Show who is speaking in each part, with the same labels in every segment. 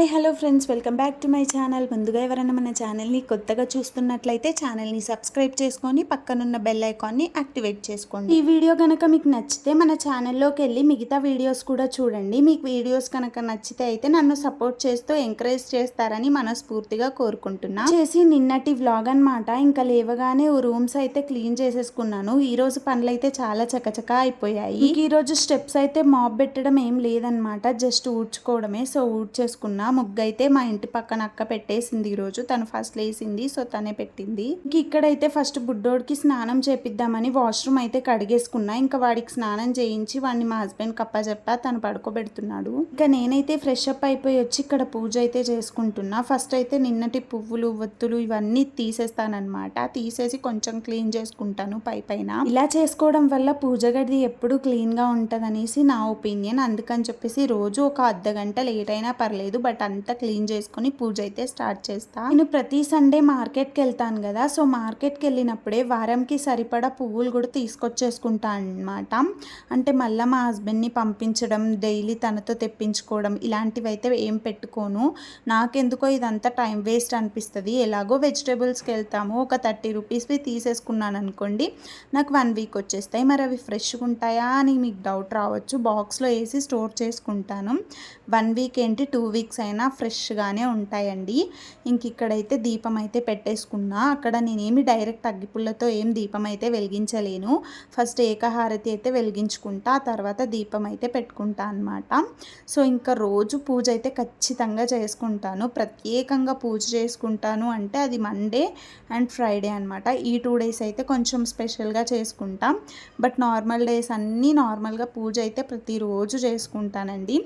Speaker 1: Hi hello friends. Welcome back to my channel. ముందుగా ఎవరైనా మన ఛానల్ని కొత్తగా చూస్తున్నట్లయితే ఛానల్ని సబ్స్క్రైబ్ చేసుకొని పక్కనున్న బెల్ ఐకాన్ని యాక్టివేట్ చేసుకోండి. ఈ వీడియో కనుక మీకు నచ్చితే మన ఛానల్లోకి వెళ్ళి మిగతా వీడియోస్ కూడా చూడండి. మీకు వీడియోస్ కనుక నచ్చితే అయితే నన్ను సపోర్ట్ చేస్తూ ఎంకరేజ్ చేస్తారని మనస్ఫూర్తిగా కోరుకుంటున్నా. చేసి నిన్నటి వ్లాగ్ అన్నమాట. ఇంకా లేవగానే రూమ్స్ అయితే క్లీన్ చేసేసుకున్నాను. ఈ రోజు పనులు అయితే చాలా చకచకా అయిపోయాయి. ఈరోజు ఈ రోజు స్టెప్స్ అయితే మాప్ పెట్టడం ఏం లేదనమాట జస్ట్ ఊడ్చుకోవడమే. సో ఊడ్చేసుకున్నా. ముగ్గు అయితే మా ఇంటి పక్కన అక్క పెట్టేసింది ఈరోజు. తను ఫస్ట్ లేసింది సో తనే పెట్టింది. ఇంక ఇక్కడైతే ఫస్ట్ బుడ్డోడికి స్నానం చేపిద్దామని వాష్రూమ్ అయితే కడిగేసుకున్నా. ఇంకా వాడికి స్నానం చేయించి వాడిని మా హస్బెండ్ కప్ప చెప్పా తను పడుకోబెడుతున్నాడు. ఇంకా నేనైతే ఫ్రెష్ అప్ అయిపోయి వచ్చి ఇక్కడ పూజ అయితే చేసుకుంటున్నా. ఫస్ట్ అయితే నిన్నటి పువ్వులు ఒత్తులు ఇవన్నీ తీసేస్తానన్నమాట. తీసేసి కొంచెం క్లీన్ చేసుకుంటాను పై పైన. ఇలా చేసుకోవడం వల్ల పూజ గది ఎప్పుడు క్లీన్గా ఉంటదనేసి నా ఒపీనియన్ అందుకని చెప్పేసి రోజు ఒక అర్ధ గంట లేట్ అయినా పర్లేదు బట్ అంతా క్లీన్ చేసుకొని పూజ అయితే స్టార్ట్ చేస్తా. నేను ప్రతి సండే మార్కెట్కి వెళ్తాను కదా సో మార్కెట్కి వెళ్ళినప్పుడే వారంకి సరిపడా పువ్వులు కూడా తీసుకొచ్చేసుకుంటా అనమాట అంటే మళ్ళీ మా హస్బెండ్ని పంపించడం డైలీ తనతో తెప్పించుకోవడం ఇలాంటివి అయితే ఏం పెట్టుకోను. నాకెందుకో ఇదంతా టైం వేస్ట్ అనిపిస్తుంది. ఎలాగో వెజిటేబుల్స్కి వెళ్తాము ఒక థర్టీ రూపీస్వి తీసేసుకున్నాను అనుకోండి నాకు వన్ వీక్ వచ్చేస్తాయి. మరి అవి ఫ్రెష్గా ఉంటాయా అని మీకు డౌట్ రావచ్చు. బాక్స్లో వేసి స్టోర్ చేసుకుంటాను. వన్ వీక్ ఏంటి టూ వీక్స్ అయినా ఫ్రెష్గానే ఉంటాయండి. ఇంక ఇక్కడైతే దీపం అయితే పెట్టేసుకున్నా. అక్కడ నేనేమి డైరెక్ట్ అగ్గిపుల్లతో ఏం దీపం అయితే వెలిగించలేను. ఫస్ట్ ఏకహారతి అయితే వెలిగించుకుంటా ఆ తర్వాత దీపం అయితే పెట్టుకుంటా అనమాట సో ఇంకా రోజు పూజ అయితే ఖచ్చితంగా చేసుకుంటాను. ప్రత్యేకంగా పూజ చేసుకుంటాను అంటే అది మండే అండ్ ఫ్రైడే అనమాట ఈ టూ డేస్ అయితే కొంచెం స్పెషల్గా చేసుకుంటాం. బట్ నార్మల్ డేస్ అన్నీ నార్మల్గా పూజ అయితే ప్రతిరోజు చేసుకుంటానండి.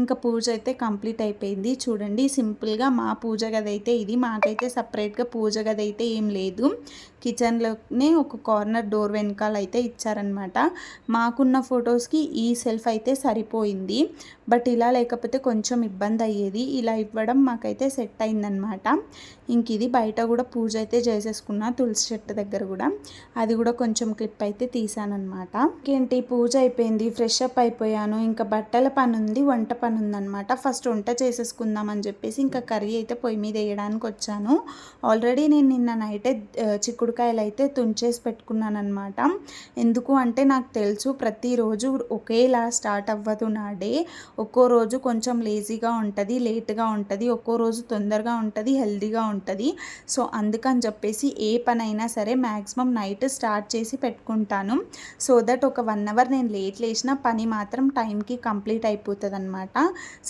Speaker 1: ఇంకా పూజ పూజ అయితే కంప్లీట్ అయిపోయింది. చూడండి సింపుల్గా మా పూజ గది అయితే ఇది. మాకైతే సపరేట్గా పూజ గది అయితే ఏం లేదు. కిచెన్లోనే ఒక కార్నర్ డోర్ వెనకాల అయితే ఇచ్చారనమాట మాకున్న ఫొటోస్కి ఈ సెల్ఫ్ అయితే సరిపోయింది. బట్ ఇలా లేకపోతే కొంచెం ఇబ్బంది అయ్యేది. ఇలా ఇవ్వడం మాకైతే సెట్ అయిందనమాట ఇంక ఇది బయట కూడా పూజ అయితే చేసేసుకున్నా తులసి చెట్టు దగ్గర కూడా. అది కూడా కొంచెం క్లిప్ అయితే తీసానమాట ఇంకేంటి? పూజ అయిపోయింది ఫ్రెష్ అప్ అయిపోయాను. ఇంకా బట్టల పని ఉంది వంట పని ఉందన్నమాట ఫస్ట్ వంట చేసేసుకుందాం అని చెప్పేసి ఇంకా కర్రీ అయితే పొయ్యి మీద వేయడానికి వచ్చాను. ఆల్రెడీ నేను నిన్న నైటే చిక్కుడుకాయలు అయితే తుంచేసి పెట్టుకున్నాను అనమాట ఎందుకు అంటే నాకు తెలుసు ప్రతిరోజు ఒకేలా స్టార్ట్ అవ్వదు నా డే. ఒక్కో రోజు కొంచెం లేజీగా ఉంటుంది లేట్గా ఉంటుంది ఒక్కో రోజు తొందరగా ఉంటుంది హెల్దీగా ఉంటుంది. సో అందుకని చెప్పేసి ఏ పని అయినా సరే మ్యాక్సిమం నైట్ స్టార్ట్ చేసి పెట్టుకుంటాను. సో దట్ ఒక వన్ అవర్ నేను లేట్ లేచిన పని మాత్రం టైంకి కంప్లీట్ అయిపోతుంది అనమాట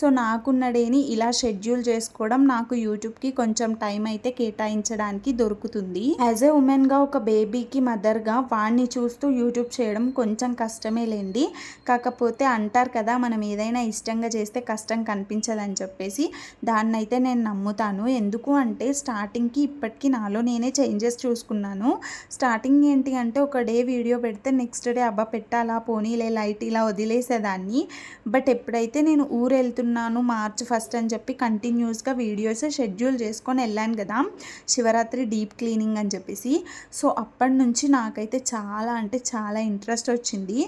Speaker 1: సో నాకున్న డేని ఇలా షెడ్యూల్ చేసుకోవడం నాకు యూట్యూబ్కి కొంచెం టైం అయితే కేటాయించడానికి దొరుకుతుంది. యాజ్ ఏ ఉమెన్గా ఒక బేబీకి మదర్గా వాడిని చూస్తూ యూట్యూబ్ చేయడం కొంచెం కష్టమే లేండి. కాకపోతే అంటారు కదా మనం ఏదైనా ఇష్టంగా చేస్తే కష్టం కనిపించదని చెప్పేసి. దాన్ని అయితే నేను నమ్ముతాను. ఎందుకు అంటే స్టార్టింగ్కి ఇప్పటికీ నాలో నేనే చేంజెస్ చూసుకున్నాను. స్టార్టింగ్ ఏంటి అంటే ఒక డే వీడియో పెడితే నెక్స్ట్ డే అబ్బా పెట్టాలా పోనీలే లైట్ ఇలా వదిలేసేదాన్ని. బట్ ఎప్పుడైతే నేను ఊరు వెళ్తున్నాను మార్చ్ ఫస్ట్ అని చెప్పి కంటిన్యూస్గా వీడియోస్ షెడ్యూల్ చేసుకొని వెళ్ళాను కదా శివరాత్రి డీప్ క్లీనింగ్ అని చెప్పేసి. సో అప్పటి నుంచి నాకైతే చాలా అంటే చాలా ఇంట్రెస్ట్ వచ్చింది.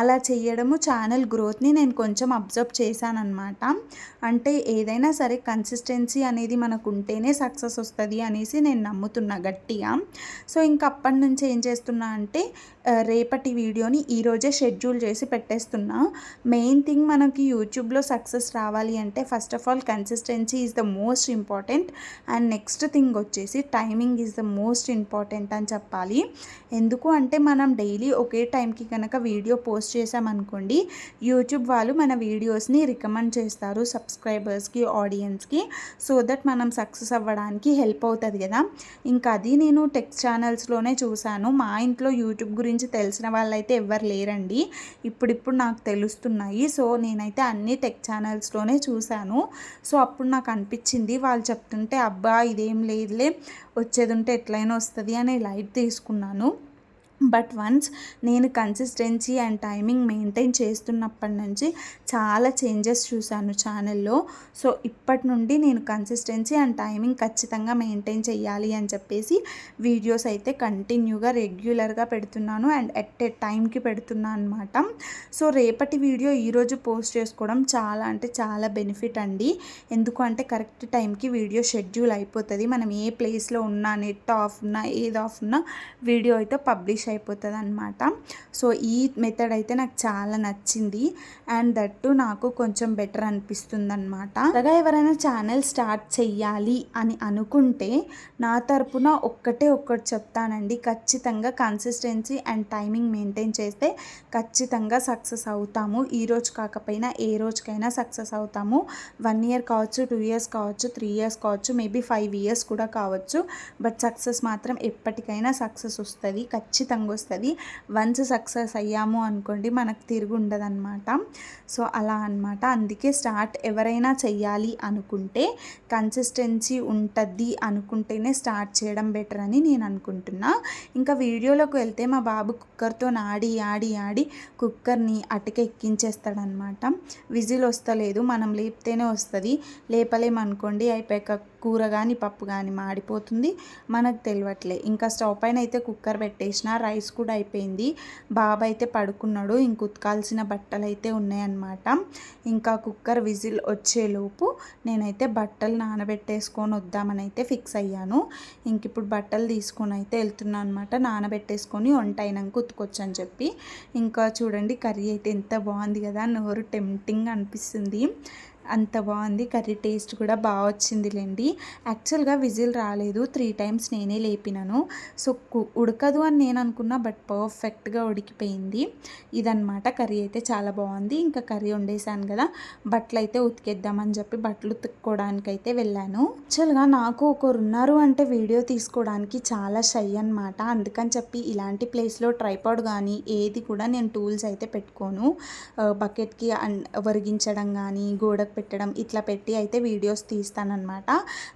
Speaker 1: అలా చేయడము ఛానల్ గ్రోత్ని నేను కొంచెం అబ్జర్వ్ చేశానమాట అంటే ఏదైనా సరే కన్సిస్టెన్సీ అనేది మనకు ఉంటేనే సక్సెస్ వస్తుంది అనేసి నేను నమ్ముతున్నా గట్టిగా. సో ఇంకా అప్పటి నుంచి ఏం చేస్తున్నా అంటే రేపటి వీడియోని ఈరోజే షెడ్యూల్ చేసి పెట్టేస్తున్నా. మెయిన్ థింగ్ మనకి యూట్యూబ్లో సక్సెస్ రావాలి అంటే first of all consistency is the most important and next thing వచ్చేసి timing is the most important అని చెప్పాలి. ఎందుకు అంటే మనం డైలీ ఒకే టైంకి కనుక వీడియో పోస్ట్ చేసామనుకోండి యూట్యూబ్ వాళ్ళు మన వీడియోస్ని రికమెండ్ చేస్తారు సబ్స్క్రైబర్స్కి ఆడియన్స్కి సో దట్ మనం సక్సెస్ అవ్వడానికి హెల్ప్ అవుతుంది కదా. ఇంకా అది నేను టెక్స్ట్ ఛానల్స్లోనే చూశాను. మా ఇంట్లో యూట్యూబ్ గురించి తెలిసిన వాళ్ళైతే ఎవ్వరు లేరండి. ఇప్పుడిప్పుడు నాకు తెలుస్తున్నాయి. సో నేనైతే అన్ని టెక్ ఛానల్స్లోనే చూశాను. సో అప్పుడు నాకు అనిపించింది వాళ్ళు చెప్తుంటే అబ్బా ఇదేం లేదులే వచ్చేది ఉంటే ఎట్లయినా వస్తుంది అని లైట్ తీసుకున్నాను. బట్ వన్స్ నేను కన్సిస్టెన్సీ అండ్ టైమింగ్ మెయింటైన్ చేస్తున్నప్పటి నుంచి చాలా చేంజెస్ చూశాను ఛానల్లో. సో ఇప్పటి నుండి నేను కన్సిస్టెన్సీ అండ్ టైమింగ్ ఖచ్చితంగా మెయింటైన్ చేయాలి అని చెప్పేసి వీడియోస్ అయితే కంటిన్యూగా రెగ్యులర్గా పెడుతున్నాను అండ్ ఎట్ ఏ టైంకి పెడుతున్నాను అనమాట సో రేపటి వీడియో ఈరోజు పోస్ట్ చేసుకోవడం చాలా అంటే చాలా బెనిఫిట్ అండి. ఎందుకు అంటే కరెక్ట్ టైంకి వీడియో షెడ్యూల్ అయిపోతుంది. మనం ఏ ప్లేస్లో ఉన్నా నెట్ ఆఫ్ ఉన్నా ఏది ఆఫ్ ఉన్నా వీడియో అయితే పబ్లిష్ అయిపోతుంది అనమాట సో ఈ మెథడ్ అయితే నాకు చాలా నచ్చింది. అండ్ దట్టు నాకు కొంచెం బెటర్ అనిపిస్తుంది అనమాట అలాగా ఎవరైనా ఛానల్ స్టార్ట్ చెయ్యాలి అని అనుకుంటే నా తరపున ఒక్కటే ఒక్కటి చెప్తానండి. ఖచ్చితంగా కన్సిస్టెన్సీ అండ్ టైమింగ్ మెయింటైన్ చేస్తే ఖచ్చితంగా సక్సెస్ అవుతాము. ఈ రోజు కాకపోయినా ఏ రోజుకైనా సక్సెస్ అవుతాము. వన్ ఇయర్ కావచ్చు టూ ఇయర్స్ కావచ్చు త్రీ ఇయర్స్ కావచ్చు మేబీ ఫైవ్ ఇయర్స్ కూడా కావచ్చు. బట్ సక్సెస్ మాత్రం ఎప్పటికైనా సక్సెస్ వస్తుంది. ఖచ్చితంగా వస్తుంది వన్స్ సక్సెస్ అయ్యాము అనుకోండి మనకు తిరిగి ఉండదు అనమాట సో అలా అనమాట అందుకే స్టార్ట్ ఎవరైనా చెయ్యాలి అనుకుంటే కన్సిస్టెన్సీ ఉంటుంది అనుకుంటేనే స్టార్ట్ చేయడం బెటర్ అని నేను అనుకుంటున్నా. ఇంకా వీడియోలోకి వెళ్తే మా బాబు కుక్కర్తో ఆడి ఆడి ఆడి కుక్కర్ని అటక ఎక్కించేస్తాడనమాట విజిల్ వస్తలేదు మనం లేపితేనే వస్తుంది. లేపలేమనుకోండి అయిపోయాక కూర కానీ పప్పు కానీ మాడిపోతుంది. మనకు తెలియట్లే ఇంకా స్టవ్ పైన అయితే కుక్కర్ పెట్టేసిన రైస్ కూడా అయిపోయింది. బాబు అయితే పడుకున్నాడు. ఇంక ఉతకాల్సిన బట్టలు అయితే ఉన్నాయన్నమాట. ఇంకా కుక్కర్ విజిల్ వచ్చేలోపు నేనైతే బట్టలు నానబెట్టేసుకొని వద్దామని అయితే ఫిక్స్ అయ్యాను. ఇంక ఇప్పుడు బట్టలు తీసుకొని అయితే వెళ్తున్నాను అనమాట నానబెట్టేసుకొని వంట అయినాక ఉతుకొచ్చు అని చెప్పి. ఇంకా చూడండి కర్రీ అయితే ఎంత బాగుంది కదా. నోరు టెంప్టింగ్ అనిపిస్తుంది. అంత బాగుంది. కర్రీ టేస్ట్ కూడా బాగా వచ్చిందిలేండి. యాక్చువల్గా విజిల్ రాలేదు. త్రీ టైమ్స్ నేనే లేపినాను. సో ఉడకదు అని నేను అనుకున్నా బట్ పర్ఫెక్ట్గా ఉడికిపోయింది. ఇదనమాట కర్రీ అయితే చాలా బాగుంది. ఇంకా కర్రీ వండేసాను కదా బట్టలు అయితే ఉతికేద్దామని చెప్పి బట్టలు ఉతుక్కోవడానికి అయితే వెళ్ళాను. యాక్చువల్గా నాకు ఒకరు ఉన్నారు అంటే వీడియో తీసుకోవడానికి చాలా షై అనమాట అందుకని చెప్పి ఇలాంటి ప్లేస్లో ట్రైపాడ్ కానీ ఏది కూడా నేను టూల్స్ అయితే పెట్టుకోను. బకెట్కి వరిగించడం కానీ పెట్టడం ఇట్లా పెట్టి అయితే వీడియోస్ తీస్తానమాట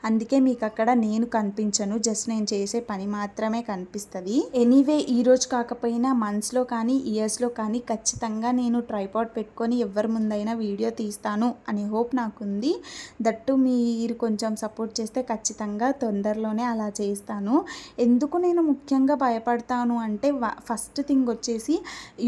Speaker 1: అందుకే మీకు అక్కడ నేను కనిపించను జస్ట్ నేను చేసే పని మాత్రమే కనిపిస్తుంది. ఎనీవే ఈ రోజు కాకపోయినా మంత్స్లో కానీ ఇయర్స్లో కానీ ఖచ్చితంగా నేను ట్రైపాడ్ పెట్టుకొని ఎవరి ముందైనా వీడియో తీస్తాను అనే హోప్ నాకుంది. దట్టు మీరు కొంచెం సపోర్ట్ చేస్తే ఖచ్చితంగా తొందరలోనే అలా చేస్తాను. ఎందుకు నేను ముఖ్యంగా భయపడతాను అంటే ఫస్ట్ థింగ్ వచ్చేసి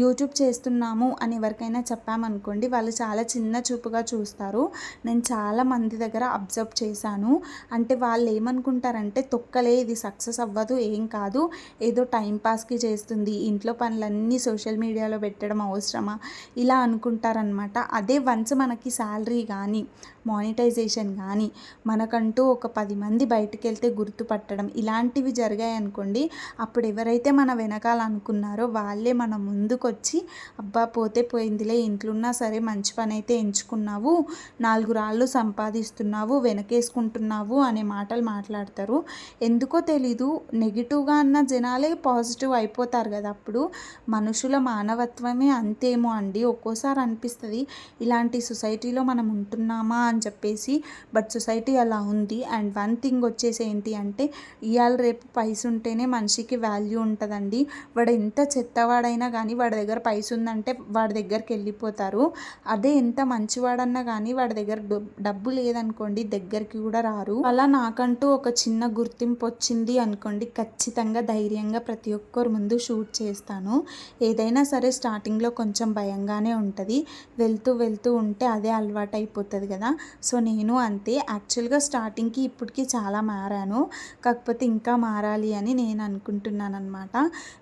Speaker 1: యూట్యూబ్ చేస్తున్నాము అని ఎవరికైనా చెప్పామనుకోండి వాళ్ళు చాలా చిన్న చూపుగా చూస్తారు. చేస్తారు నేను చాలా మంది దగ్గర అబ్జర్వ్ చేశాను. అంటే వాళ్ళు ఏమనుకుంటారంటే తొక్కలే ఇది సక్సెస్ అవ్వదు ఏం కాదు. ఏదో టైంపాస్కి చేస్తుంది. ఇంట్లో పనులన్నీ సోషల్ మీడియాలో పెట్టడం అవసరమా? ఇలా అనుకుంటారనమాట అదే వన్స్ మనకి శాలరీ కానీ మానిటైజేషన్ కానీ మనకంటూ ఒక పది మంది బయటకు వెళ్తే గుర్తుపట్టడం ఇలాంటివి జరిగాయి అనుకోండి అప్పుడు ఎవరైతే మన వెనకాల అనుకున్నారో వాళ్ళే మన ముందుకొచ్చి అబ్బా పోతే పోయిందిలే ఇంట్లో ఉన్నా సరే మంచి పని అయితే ఎంచుకున్నావు నాలుగు రాళ్ళు సంపాదిస్తున్నావు వెనకేసుకుంటున్నావు అనే మాటలు మాట్లాడతారు. ఎందుకో తెలీదు నెగిటివ్గా అన్న జనాలే పాజిటివ్ అయిపోతారు కదా అప్పుడు. మనుషుల మానవత్వమే అంతేమో అండి. ఒక్కోసారి అనిపిస్తుంది ఇలాంటి సొసైటీలో మనం ఉంటున్నామా అని చెప్పేసి బట్ సొసైటీ అలా ఉంది. అండ్ వన్ థింగ్ వచ్చేసి ఏంటి అంటే ఇవాళ రేపు పైస ఉంటేనే మనిషికి వాల్యూ ఉంటుందండి. వాడు ఎంత చెత్తవాడైనా కానీ వాడి దగ్గర పైస ఉందంటే వాడి దగ్గరికి వెళ్ళిపోతారు. అదే ఎంత మంచివాడన్నా కానీ వాడి దగ్గర డబ్బు లేదనుకోండి దగ్గరికి కూడా రారు. అలా నాకంటూ ఒక చిన్న గుర్తింపు వచ్చింది అనుకోండి ఖచ్చితంగా ధైర్యంగా ప్రతి ఒక్కరు ముందు షూట్ చేస్తాను. ఏదైనా సరే స్టార్టింగ్లో కొంచెం భయంగానే ఉంటుంది. వెళ్తూ వెళ్తూ ఉంటే అదే అలవాటు అయిపోతుంది కదా. సో నేను అంతే. యాక్చువల్గా స్టార్టింగ్కి ఇప్పటికీ చాలా మారాను. కాకపోతే ఇంకా మారాలి అని నేను అనుకుంటున్నాను అనమాట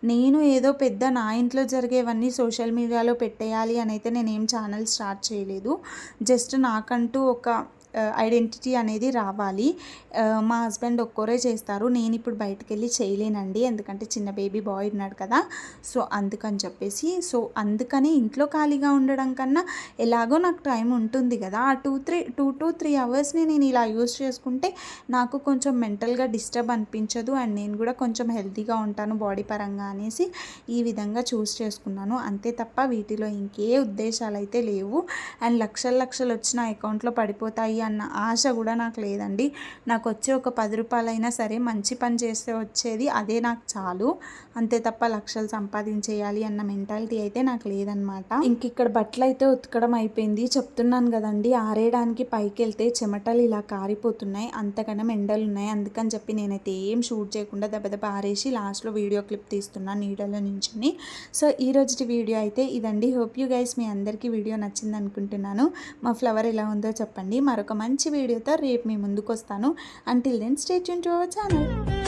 Speaker 1: నేను ఏదో పెద్ద నా ఇంట్లో జరిగేవన్నీ సోషల్ మీడియాలో పెట్టేయాలి అని అయితే నేనేం ఛానల్ స్టార్ట్ చేయలేదు. జస్ట్ నాకంటూ ఒక ఐడెంటిటీ అనేది రావాలి. మా హస్బెండ్ ఒక్కరే చేస్తారు. నేను ఇప్పుడు బయటకు వెళ్ళి చేయలేనండి. ఎందుకంటే చిన్న బేబీ బాయ్ ఉన్నాడు కదా. సో అందుకని చెప్పేసి. సో అందుకని ఇంట్లో ఖాళీగా ఉండడం కన్నా ఎలాగో నాకు టైం ఉంటుంది కదా. ఆ two three two to three అవర్స్ని నేను ఇలా యూస్ చేసుకుంటే నాకు కొంచెం మెంటల్గా డిస్టర్బ్ అనిపించదు. అండ్ నేను కూడా కొంచెం హెల్తీగా ఉంటాను బాడీ పరంగా అనేసి ఈ విధంగా చూస్ చేసుకున్నాను. అంతే తప్ప వీటిలో ఇంకే ఉద్దేశాలు అయితే లేవు. అండ్ లక్షల లక్షలు వచ్చిన అకౌంట్లో పడిపోతాయి అన్న ఆశ కూడా నాకు లేదండి. నాకు వచ్చే ఒక పది రూపాయలైనా సరే మంచి పని చేస్తే వచ్చేది అదే నాకు చాలు. అంతే తప్ప లక్షలు సంపాదించేయాలి అన్న మెంటాలిటీ అయితే నాకు లేదనమాట ఇంక ఇక్కడ బట్టలు అయితే ఉతకడం అయిపోయింది. చెప్తున్నాను కదండి ఆరేయడానికి పైకి వెళ్తే చెమటలు ఇలా కారిపోతున్నాయి. అంతకన్నా ఎండలు ఉన్నాయి. అందుకని చెప్పి నేనైతే ఏం షూట్ చేయకుండా దెబ్బ దెబ్బ ఆరేసి లాస్ట్లో వీడియో క్లిప్ తీస్తున్నాను నీడలో నుంచి సో ఈ రోజుటి వీడియో అయితే ఇదండి. హోప్ యూ గైస్ మీ అందరికీ వీడియో నచ్చింది అనుకుంటున్నాను మా ఫ్లవర్ ఎలా ఉందో చెప్పండి. మరొక మంచి వీడియోతో రేపు మీ ముందుకు వస్తాను until then stay tuned to our channel